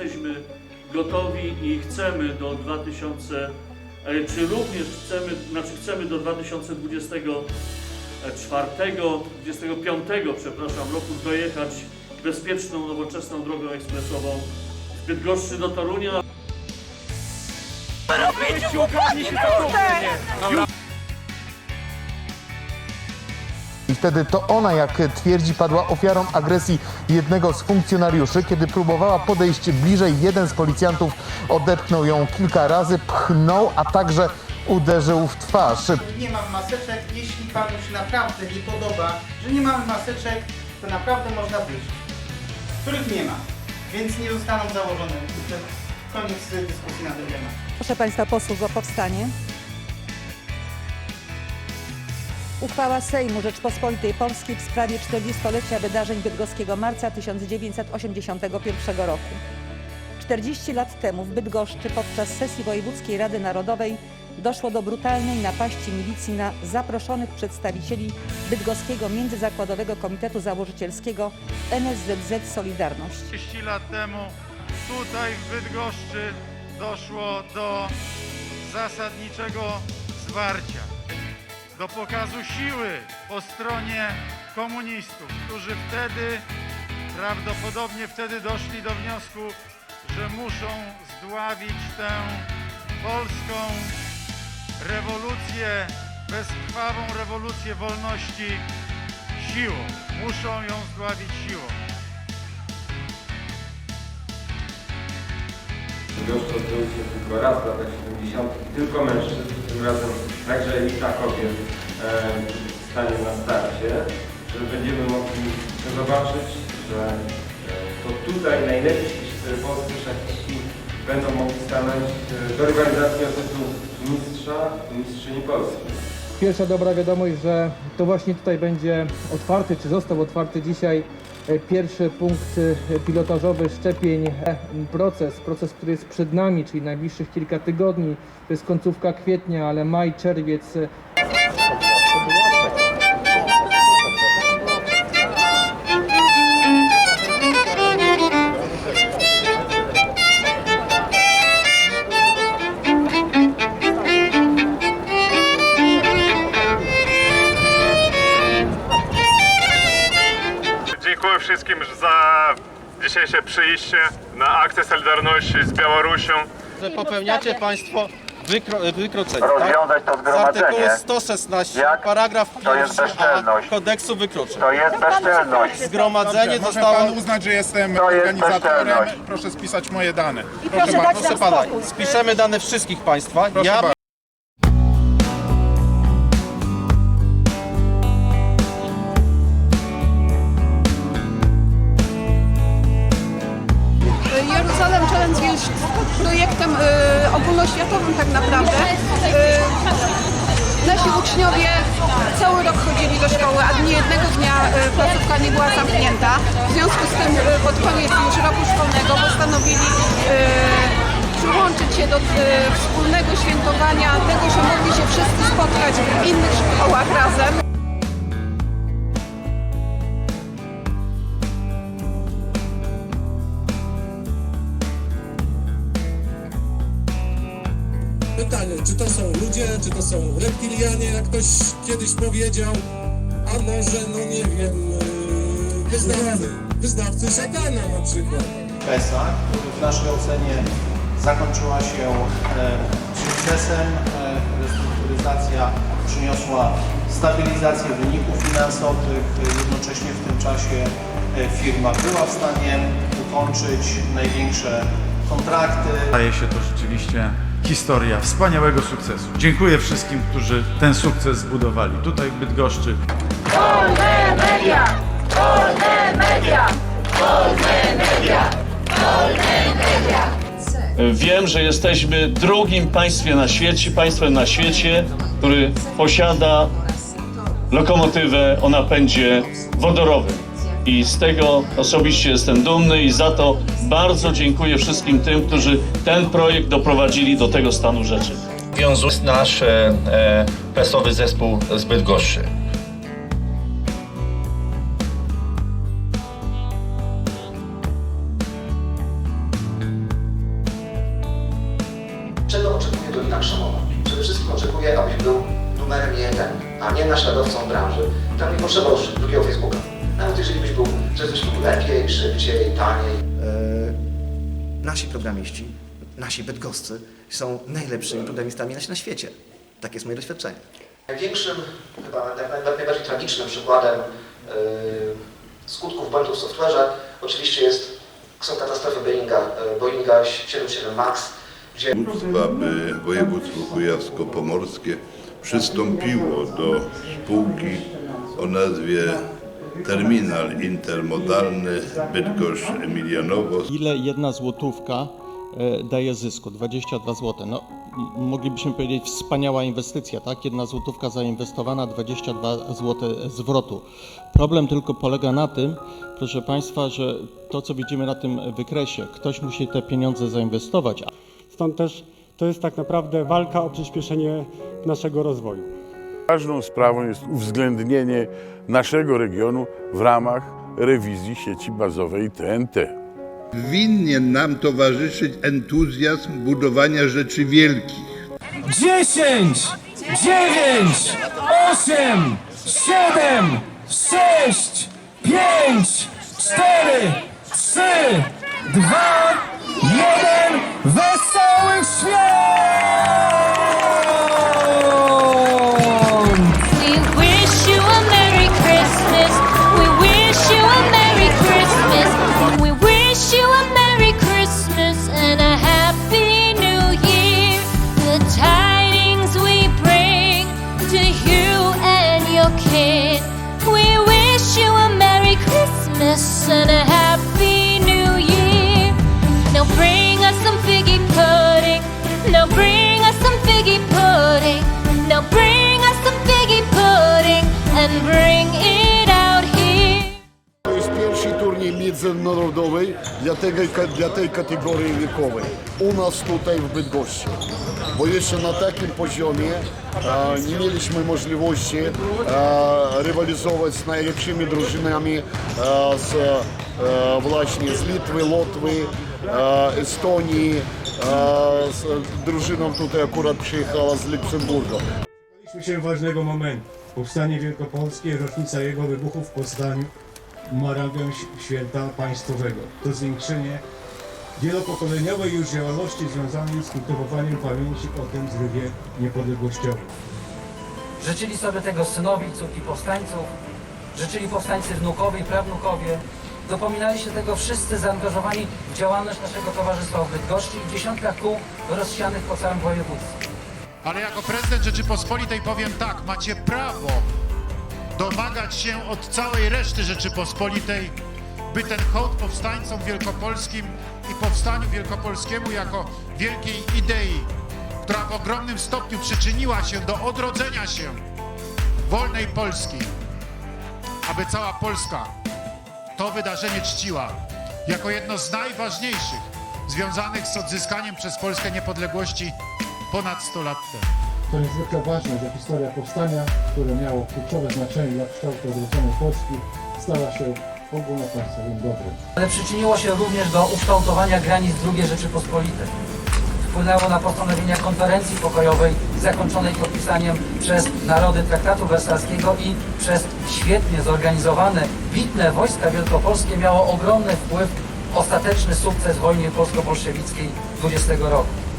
jesteśmy gotowi i chcemy do 2000, e, czy również chcemy, znaczy chcemy do 2024, 25, przepraszam, roku dojechać bezpieczną, nowoczesną drogą ekspresową z Bydgoszczy do Torunia. I wtedy to ona, jak twierdzi, padła ofiarą agresji jednego z funkcjonariuszy. Kiedy próbowała podejść bliżej, jeden z policjantów odepchnął ją kilka razy, pchnął, a także uderzył w twarz. nie mam maseczek, jeśli panu się naprawdę nie podoba, że nie mamy maseczek, to naprawdę można wyjść. Których nie ma, więc nie zostaną założone. Koniec dyskusji na ten temat. Proszę Państwa posłów o powstanie. Uchwała Sejmu Rzeczpospolitej Polskiej w sprawie 40-lecia wydarzeń Bydgoskiego Marca 1981 roku. 40 lat temu w Bydgoszczy podczas sesji Wojewódzkiej Rady Narodowej doszło do brutalnej napaści milicji na zaproszonych przedstawicieli Bydgoskiego Międzyzakładowego Komitetu Założycielskiego NSZZ Solidarność. 30 lat temu tutaj w Bydgoszczy doszło do zasadniczego zwarcia, do pokazu siły po stronie komunistów, którzy wtedy, prawdopodobnie wtedy doszli do wniosku, że muszą zdławić tę polską rewolucję, bezkrwawą rewolucję wolności siłą. Muszą ją zdławić siłą. Bydgoszcz odbył się tylko raz w latach 70. Tylko mężczyzn, tym razem także elita kobiet e, stanie na starcie, że będziemy mogli zobaczyć, że e, to tutaj najlepsi e, polscy szachiści będą mogli stanąć e, do rywalizacji o tytuł mistrza mistrzyni Polski. Pierwsza dobra wiadomość, że to właśnie tutaj będzie otwarty, czy został otwarty dzisiaj e, pierwszy punkt e, pilotażowy szczepień. E, Proces, proces, który jest przed nami, czyli najbliższych kilka tygodni, to jest końcówka kwietnia, ale maj, czerwiec. Dzisiejsze przyjście na akcję Solidarności z Białorusią. że popełniacie Państwo wykro, wykroczenie. rozwiązać to Tak? Z artykułu zgromadzenie. 116, Jak paragraf to jest bezczelność? kodeksu wykroczeń. To jest bezczelność. Zgromadzenie Może zostało... pan uznać, że jestem To organizatorem. Proszę spisać moje dane. proszę dać Proszę nam Pana, spokój. spiszemy dane wszystkich Państwa. Proszę ja ogólnoświatowym tak naprawdę. E, nasi uczniowie cały rok chodzili do szkoły, a ani jednego dnia e, placówka nie była zamknięta. W związku z tym e, pod koniec już roku szkolnego postanowili przyłączyć się do wspólnego świętowania tego, że mogli reptilianie, jak ktoś kiedyś powiedział, a może, no nie wiem, yy, wyznawcy, wyznawcy szatana na przykład. PESA, który w naszej ocenie zakończyła się e, sukcesem. E, restrukturyzacja przyniosła stabilizację wyników finansowych. E, Jednocześnie w tym czasie e, firma była w stanie ukończyć największe kontrakty. Staje się to rzeczywiście historia wspaniałego sukcesu. Dziękuję wszystkim, którzy ten sukces zbudowali tutaj w Bydgoszczy. Wiem, że jesteśmy drugim państwem na świecie, państwem na świecie, który posiada lokomotywę o napędzie wodorowym i z tego osobiście jestem dumny i za to bardzo dziękuję wszystkim tym, którzy ten projekt doprowadzili do tego stanu rzeczy. Wiązuje nasz e, e, pesowy zespół zbyt gorszy. Czego oczekuje Dolina Krzemowa? Przede wszystkim oczekuję, abyś był numerem jeden, a nie naśladowcą branży. Tam nie potrzeba już drugiego Facebooka. Nawet jeżeli byś był przez coś był lepiej, szybciej, taniej. nasi programiści, nasi bydgoscy są najlepszymi programistami na, świecie. Tak jest moje doświadczenie. Największym, chyba naj- naj- najbardziej tragicznym przykładem yy, skutków błędów w software'ze oczywiście jest, są katastrofy Boeinga, yy, Boeinga 77 MAX, gdzie aby województwo kujawsko-pomorskie przystąpiło do spółki o nazwie Terminal Intermodalny Bydgoszcz-Emilianowo. Ile jedna złotówka e, daje zysku? 22 zł. No, moglibyśmy powiedzieć wspaniała inwestycja, tak? Jedna złotówka zainwestowana, 22 zł zwrotu. Problem tylko polega na tym, proszę Państwa, że to co widzimy na tym wykresie, ktoś musi te pieniądze zainwestować, Stąd też to jest tak naprawdę walka o przyspieszenie naszego rozwoju. Ważną sprawą jest uwzględnienie naszego regionu w ramach rewizji sieci bazowej TNT. Winien nam towarzyszyć entuzjazm budowania rzeczy wielkich. 10, 9, 8, 7, 6, 5, 4, 3, 2, Christmas and a Happy New Year. Now bring us some figgy pudding. Now bring us some figgy pudding. Now bring us some figgy pudding and bring it out here. To jest pierwszy turniej międzynarodowy dla, tego, dla tej kategorii wiekowej. U nas tutaj w Bydgoszczy. Bo jeszcze na takim poziomie e, nie mieliśmy możliwości e, rywalizować z najlepszymi drużynami e, z, e, właśnie z Litwy, Łotwy, e, Estonii. E, z drużyną tutaj akurat przyjechała z Luksemburga. Doczekaliśmy się ważnego momentu. Powstanie Wielkopolskie, rocznica jego wybuchu w Poznaniu ma rangę święta państwowego. To zwiększenie wielopokoleniowej już działalności związanej z kultywowaniem pamięci o tym zrywie niepodległościowym. Życzyli sobie tego synowi, córki powstańców, życzyli powstańcy wnukowie i prawnukowie. Dopominali się tego wszyscy zaangażowani w działalność naszego towarzystwa w Bydgoszczy i w dziesiątkach kół rozsianych po całym województwie. Ale jako prezydent Rzeczypospolitej powiem tak, macie prawo domagać się od całej reszty Rzeczypospolitej, by ten hołd powstańcom wielkopolskim i powstaniu wielkopolskiemu jako wielkiej idei, która w ogromnym stopniu przyczyniła się do odrodzenia się wolnej Polski, aby cała Polska to wydarzenie czciła jako jedno z najważniejszych związanych z odzyskaniem przez Polskę niepodległości ponad 100 lat temu. To niezwykle ważne, że historia powstania, które miało kluczowe znaczenie dla kształtu odrodzonej Polski, stała się Ale przyczyniło się również do ukształtowania granic II Rzeczypospolitej. Wpłynęło na postanowienia konferencji pokojowej zakończonej podpisaniem przez narody traktatu wersalskiego i przez świetnie zorganizowane, bitne wojska wielkopolskie miało ogromny wpływ ostateczny sukces wojny polsko-bolszewickiej 20 roku.